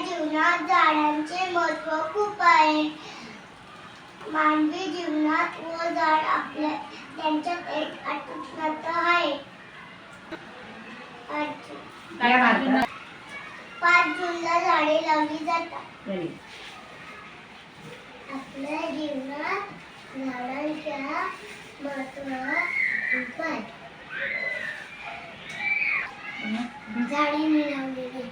जीवनात झाडांचे महत्त्व खूप आहे. मानवी जीवनात व झाड आपल्या त्यांच्यात एक अटूट आहे. पाच जूनला झाडे लावली जातात. आपल्या जीवनात झाडांच्या महत्त्व खूप आहे. झाडे मिळवलेली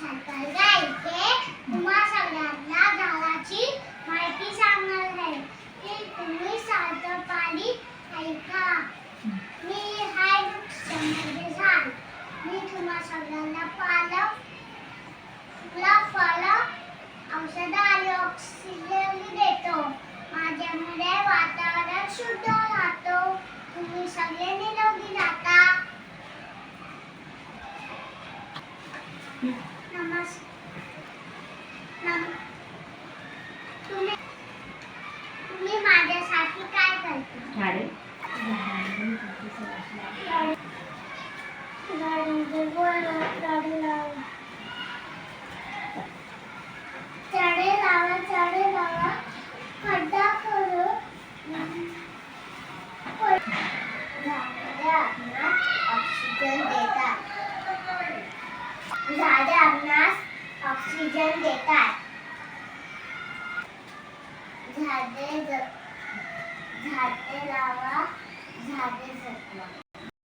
सोळा तुम्हा सगळ्यांना झाडाची माहिती सांगणार आहे. तुम्ही ऐका. मी हाय झाड मी तुम्हा सगळ्यांना पालक फुला फळं औषधं आणि ऑक्सिजन देतो. माझ्यामुळे वातावरण शुद्ध राहतो. तुम्ही सगळे निरोगी राहता. नम तुम्ही तुम्ही माझ्यासाठी काय करता झाडे झाडांचे गोड झाडे लावा झाडे लावा झाडे लावा खड्डा करू झाडे आपणास ऑक्सिजन देतात झाडे आपणास ऑक्सिजन देतात. झाडे झाडे लावा झाडे जगवा